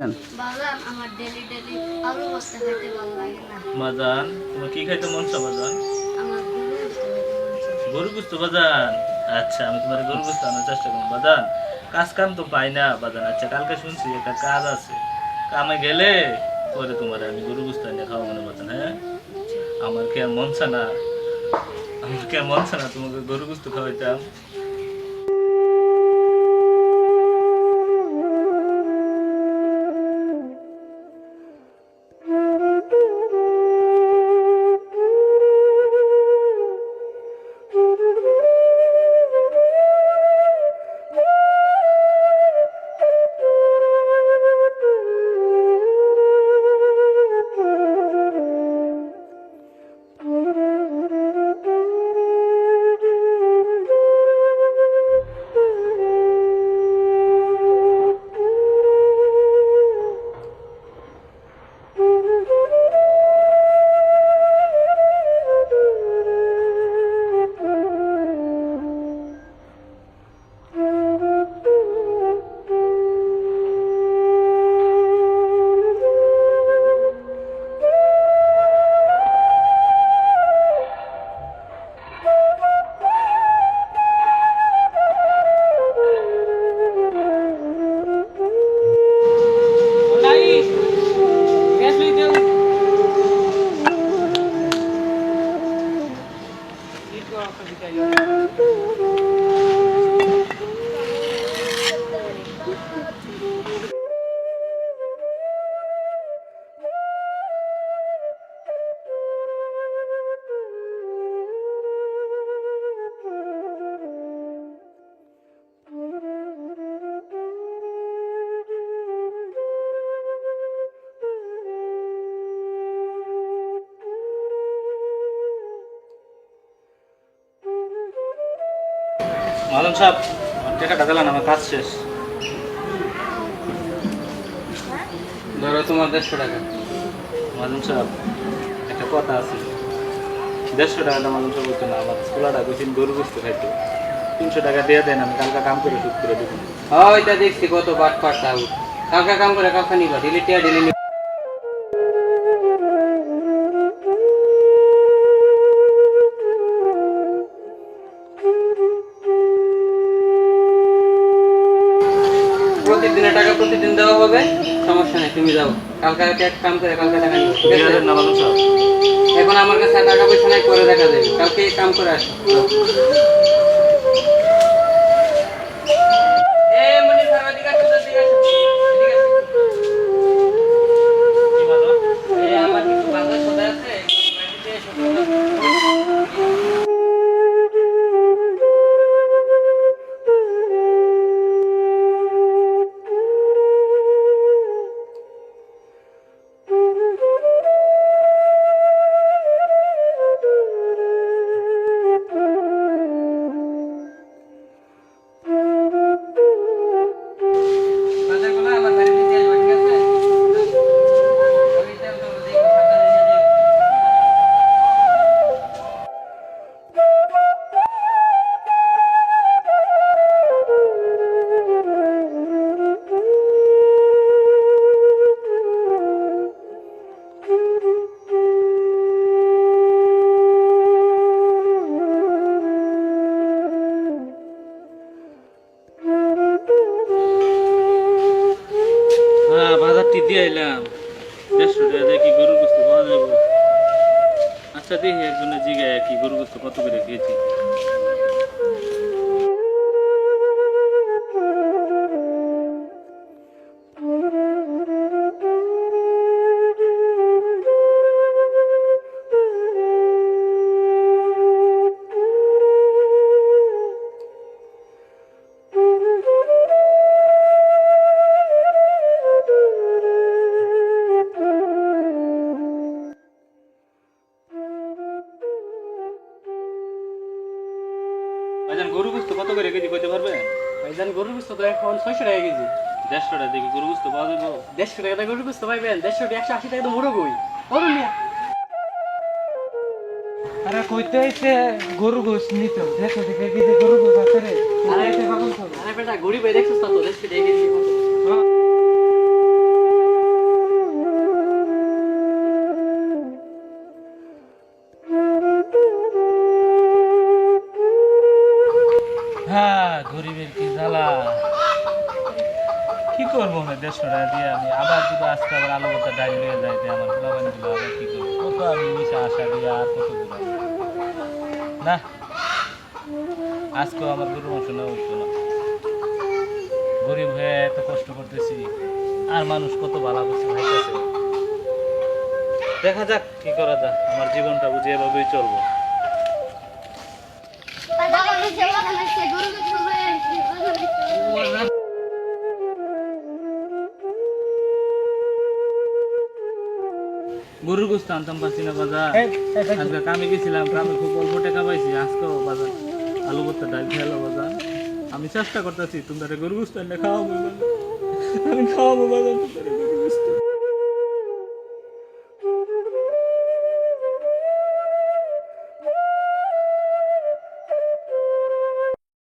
আমার daily daily আলু বস্তা খাইতে ভালো লাগে না। তোমার কি খাইতে মন চায় আমার গরু গুস্ত বাজান? আচ্ছা আমি তোমার গরু গুস্ত আনার চেষ্টা করব। বাজান কাজ কাম তো পাই না বাজান। আচ্ছা কালকে শুনছি একটা কাজ আছে। কামে গেলে পরে তোমার আমি গরু গুস্ত এনে খাওয়া মনে বাজান হ্যাঁ? আমার কি আর মন না? আমার কি আর মন চায় না তোমাকে গরু গুস্ত খাওয়াইতাম মালন সাহেব টাকাটা দিলাম আমার কাজ শেষ। ধরো তোমার দেড়শো টাকা। মালন সাহেব, একটা কথা আছে। দেড়শো টাকাটা মালন সাহেব বলতো না, আমার ছোলাটা দুদিন গরু গুস্ত খাইতো। তিনশো টাকা দিয়ে দেন, আমি কালকে কাম করে শুট করে দেবো। ওইটা দেখছি কত বাট পাট কালকে কাম করে কালকে নিবা ডেলি টিয়া ডেলি প্রতিদিন দেওয়া হবে সমস্যা নেই তুমি যাও। কালকে এক কাম করে কালকে টাকা নিবা ঠিক আছে? দেন না মালন সাহেব এখন আমার কাছে টাকা পয়সা নাই করে দেখা যাবে। কালকে কাম করে আসো। বাজারটি দিয়ে এলাম। দিয়ে কি গরুর গোস্ত পাওয়া যাব? আচ্ছা দেখি একজনের জিগায় কি গরুর গোস্ত কত করে খেয়েছি ভাইজান গরু গুস্ত কত করে কেজি কইতে পারবেন? ভাইজান গরুর গুস্ত তো এখন ছয়শো টাকা কেজি। দেড়শো টাকা দেখি গরু গুস্ত পাওয়া যাব? দেড়শো টাকা গরুর গুস্ত পাইবেন দেড়শো টাকা একশো আশি টাকা তো মোড়ো গই বলুন মিয়া। আরে কইতে হইছে গরু গোস নিত দেখো দেখে কি গরু গোস আছে রে। আরে এটা কখন আরে বেটা গরিব দেখছিস তো দেড়শো টাকা কেজি। গরিবের কি জ্বালা কি করব আমি দেড়শো দিয়ে আমি আবার যদি আজকে আবার আলো কথা ডাইল নিয়ে যাইতে আমার পোলাবান দিল আবার কি করব কত আমি মিশে আশা দিয়ে আর কত ঘুরাবো না আজকেও আমার গরু মাংস না উঠতো না গরিব হয়ে এত কষ্ট করতেছি আর মানুষ কত ভালো বসে ভাইতেছে দেখা যাক কি করা যাক আমার জীবনটা বুঝে এভাবেই চলবো গরুর গোস্ত আনতাম পারছি না বাজার আজকে কামে গেছিলাম কামে খুব অল্প টাকা পাইছি আজকেও বাজার। আলু ভর্তা ডাল খেলো বাজার। আমি চেষ্টা করতেছি তোমরা গরুর গোস্ত এনে খাওয়াবো আমি খাওয়াবো বাজার